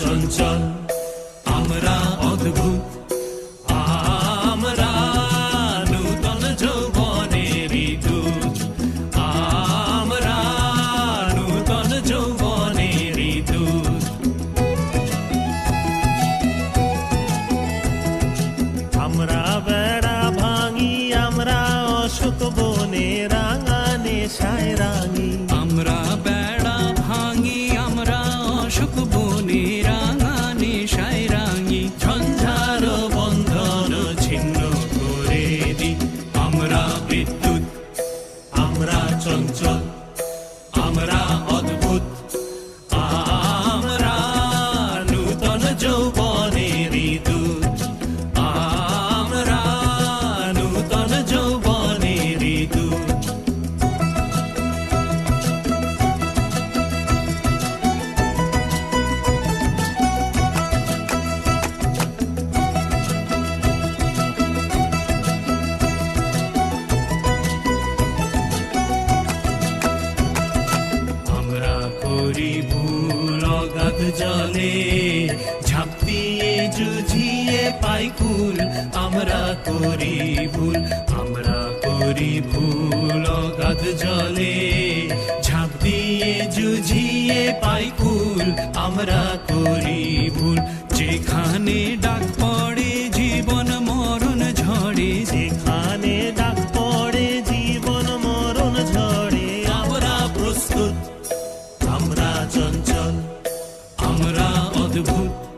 চঞ্চল, আমরা অদ্ভুত। নূতন যৌবনের দূত আমরা নূতন যৌবনের দূত আমরা বেড়া ভাঙি, আমরা অশোক বনে রাঙা নেশায় রাঙা আমরা বিদ্যুৎ আমরা চঞ্চল আমরা করি ভুল অগাধ জলে ঝাঁপ জুঝিয়ে পাই কুল আমরা করি ভুল, আমরা করি ভুল অগাধ জলে ঝাঁপ জুঝিয়ে পাই কুল আমরা করি ভুল, যেখানে अद्भुत